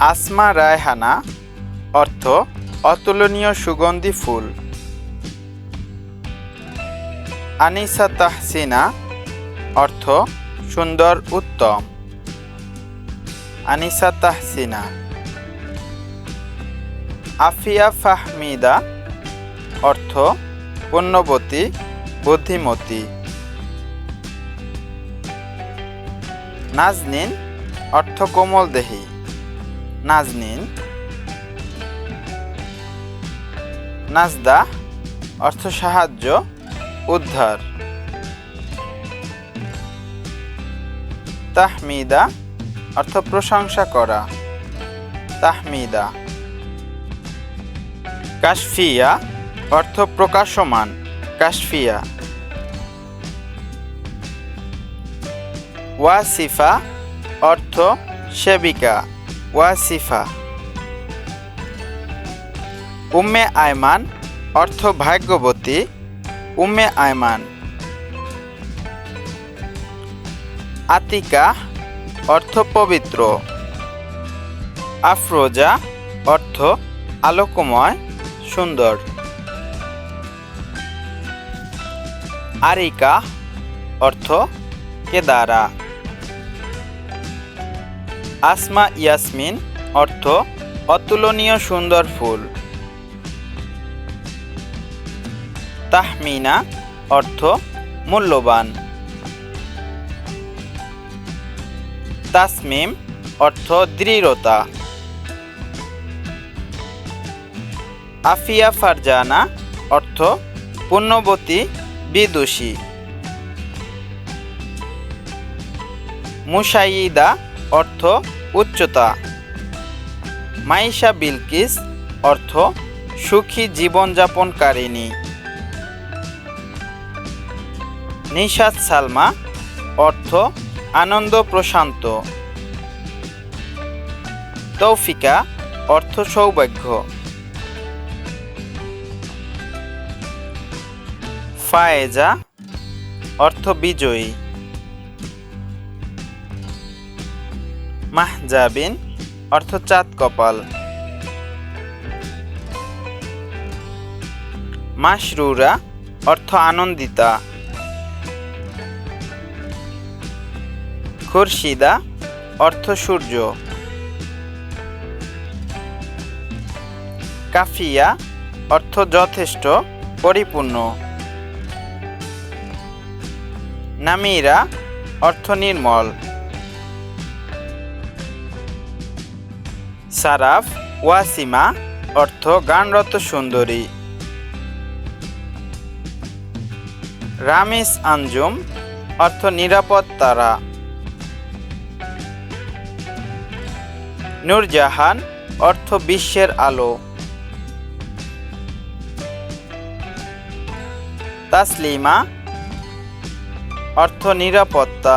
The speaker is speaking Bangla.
আসমা রায়হানা, অর্থ, অতুলনীয় সুগন্ধি ফুল। আনিসা তাহসিনা, অর্থ, সুন্দর উত্তম। আনিসা তাহসিনা। আফিয়া ফাহমিদা, অর্থ, পুণ্যবতী, বুদ্ধিমতী। নাজনিন, অর্থ কোমল দেহী। নাজনিন। নাজদা অর্থ সাহায্য উদ্ধার। তাহমিদা অর্থ প্রশংসা করা। তাহমিদা। কাশফিয়া অর্থ প্রকাশমান কাশফিয়া। ওয়াসিফা অর্থ সেবিকা ওয়াসিফা উম্মে আয়মান অর্থ ভাগ্যবতী। উম্মে আয়মান। আতিকা অর্থ পবিত্র। আফরোজা অর্থ আলোকময়, সুন্দর। আরিকা অর্থ কেদারা। আসমা ইয়াসমিন, অর্থ, অতুলনীয় সুন্দর ফুল। তাহমিনা, অর্থ, মূল্যবান। তাসমিম, অর্থ, দৃঢ়তা। আফিয়া ফারজানা, অর্থ পুণ্যবতী বিদুষী। মুসাইদা অর্থ উচ্চতা। মাইশা বিলকিস, অর্থ সুখী জীবনযাপনকারিণী। নিশাদ সালমা, অর্থ আনন্দ প্রশান্ত। তৌফিকা, অর্থ সৌভাগ্য। ফায়েজা, অর্থ বিজয়ী। মাহজাবিন, অর্থ চাঁদ কপাল। মাসরুরা অর্থ আনন্দিতা। খুরশিদা, অর্থ সূর্য। কাফিয়া, অর্থ যথেষ্ট, পরিপূর্ণ। নামিরা, অর্থ নির্মল। সারাফ ওয়াসিমা অর্থ গানরত সুন্দরী। রামিস আঞ্জুম অর্থ নিরাপদ তারা। নূরজাহান অর্থ বিশ্বের আলো। তাসলিমা অর্থ নিরাপত্তা।